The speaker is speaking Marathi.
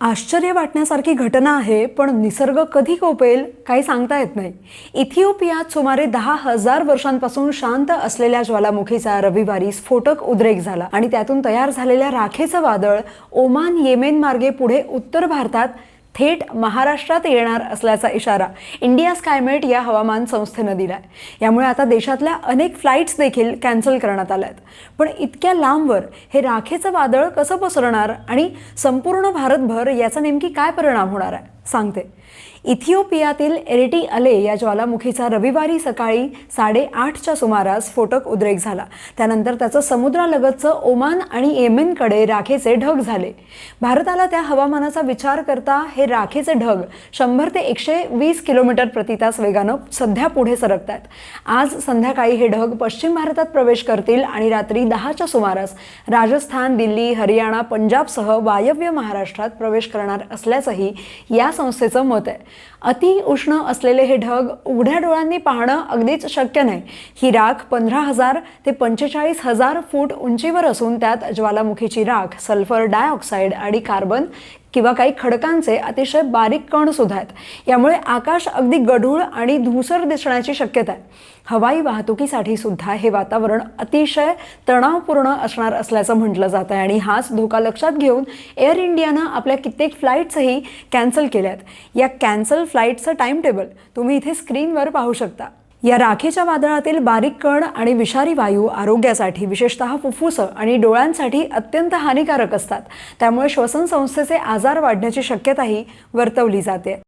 आश्चर्य वाटण्यासारखी घटना आहे पण निसर्ग कधी कोपेल काही सांगता येत नाही. इथिओपियात सुमारे दहा हजार वर्षांपासून शांत असलेल्या ज्वालामुखीचा रविवारी स्फोटक उद्रेक झाला आणि त्यातून तयार झालेल्या राखेचं वादळ ओमान येमेन मार्गे पुढे उत्तर भारतात थेट महाराष्ट्रात येणार असल्याचा इशारा इंडिया स्कायमेट या हवामान संस्थेनं दिला आहे यामुळे आता देशातल्या अनेक फ्लाईट्स देखील कॅन्सल करण्यात आल्या आहेत पण इतक्या लांबवर हे राखेचं वादळ कसं पसरणार आणि संपूर्ण भारतभर याचा नेमकी काय परिणाम होणार आहे? सांगते. इथिओपियातील एरिटी अले या ज्वालामुखीचा रविवारी सकाळी साडेआठच्या सुमारास स्फोटक उद्रेक झाला. त्यानंतर त्याचं समुद्रालगतचं ओमान आणि येमेनकडे राखेचे ढग झाले. भारताला त्या हवामानाचा विचार करता हे राखेचे ढग शंभर ते एकशे वीस किलोमीटर प्रति तास वेगानं सध्या पुढे सरकत आहेत आज संध्याकाळी हे ढग पश्चिम भारतात प्रवेश करतील आणि रात्री दहाच्या सुमारास राजस्थान दिल्ली हरियाणा पंजाबसह वायव्य महाराष्ट्रात प्रवेश करणार असल्याचंही या संस्थेचं मत आहे. अति उष्ण असलेले हे ढग उघड्या डोळ्यांनी पाहणं अगदीच शक्य नाही. ही राख पंधरा हजार ते पंचेचाळीस हजार फूट उंचीवर असून त्यात ज्वालामुखीची राख सल्फर डायऑक्साईड आणि कार्बन किंवा काही खडकांचे अतिशय बारीक कण सुद्धा आहेत. यामुळे आकाश अगदी गढूळ आणि धूसर दिसण्याची शक्यता आहे. हवाई वाहतुकीसाठी सुद्धा हे वातावरण अतिशय तणावपूर्ण असणार असल्याचं म्हटलं जात आहे आणि हाच धोका लक्षात घेऊन एअर इंडियानं आपल्या कित्येक फ्लाईट्सही कॅन्सल केल्या आहेत या कॅन्सल फ्लाईटचं टाईम टेबल तुम्ही इथे स्क्रीनवर पाहू शकता. या राखेच्या वादळातील बारीक कण आणि विषारी वायू आरोग्यासाठी विशेषतः फुफ्फुसं आणि डोळ्यांसाठी अत्यंत हानिकारक असतात. त्यामुळे श्वसन संस्थेचे आजार वाढण्याची शक्यताही वर्तवली जाते.